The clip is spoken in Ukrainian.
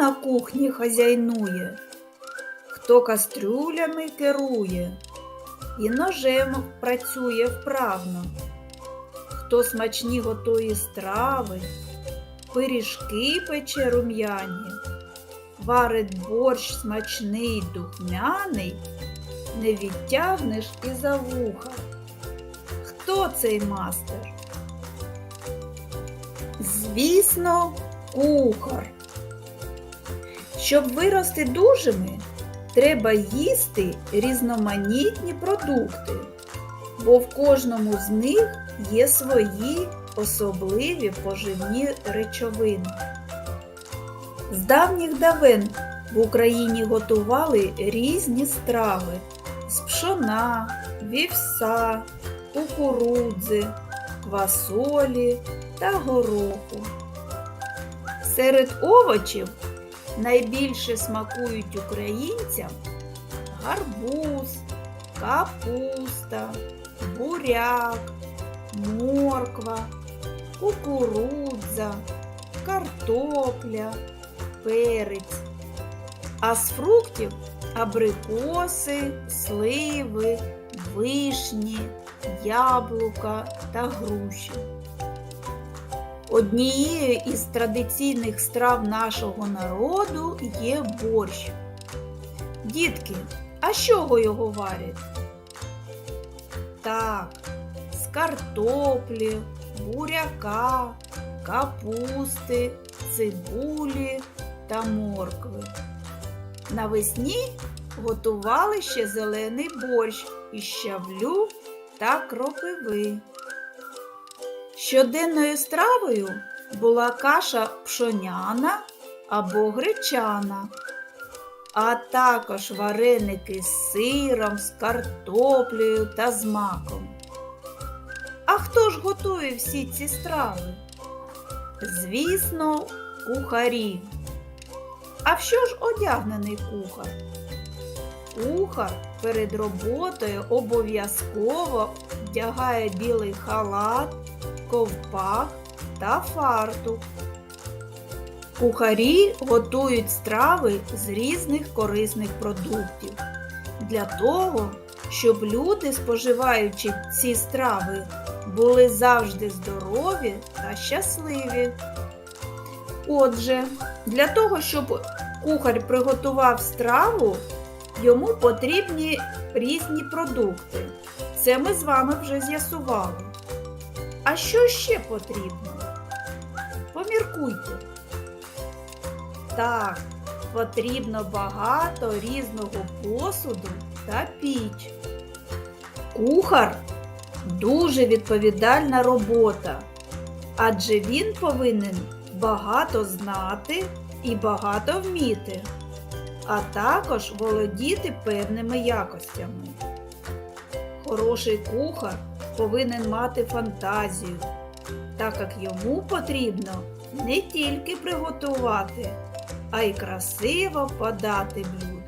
на кухні хазяйнує, хто кастрюлями керує і ножем працює вправно, хто смачні готує страви, пиріжки пече рум'яні, варить борщ смачний духмяний, не відтягнеш і за вуха. Хто цей мастер? Звісно, кухар. Щоб вирости дужими, треба їсти різноманітні продукти, бо в кожному з них є свої особливі поживні речовини. З давніх давен в Україні готували різні страви з пшона, вівса, кукурудзи, квасолі та гороху. Серед овочів найбільше смакують українцям гарбуз, капуста, буряк, морква, кукурудза, картопля, перець. А з фруктів абрикоси, сливи, вишні, яблука та груші. Однією із традиційних страв нашого народу є борщ. Дітки, а з чого його варять? Так, з картоплі, буряка, капусти, цибулі та моркви. Навесні готували ще зелений борщ із щавлю та кропиви. Щоденною стравою була каша пшоняна або гречана, а також вареники з сиром, з картоплею та з маком. А хто ж готує всі ці страви? Звісно, кухарі. А в що ж одягнений кухар? Кухар перед роботою обов'язково вдягає білий халат, ковпак та фартук. Кухарі готують страви з різних корисних продуктів для того, щоб люди, споживаючи ці страви, були завжди здорові та щасливі. Отже, для того, щоб кухар приготував страву, йому потрібні різні продукти. Це ми з вами вже з'ясували. А що ще потрібно? Поміркуйте. Так, потрібно багато різного посуду та піч. Кухар дуже відповідальна робота, адже він повинен багато знати і багато вміти, а також володіти певними якостями. Хороший кухар повинен мати фантазію, так як йому потрібно не тільки приготувати, а й красиво подати блюдо.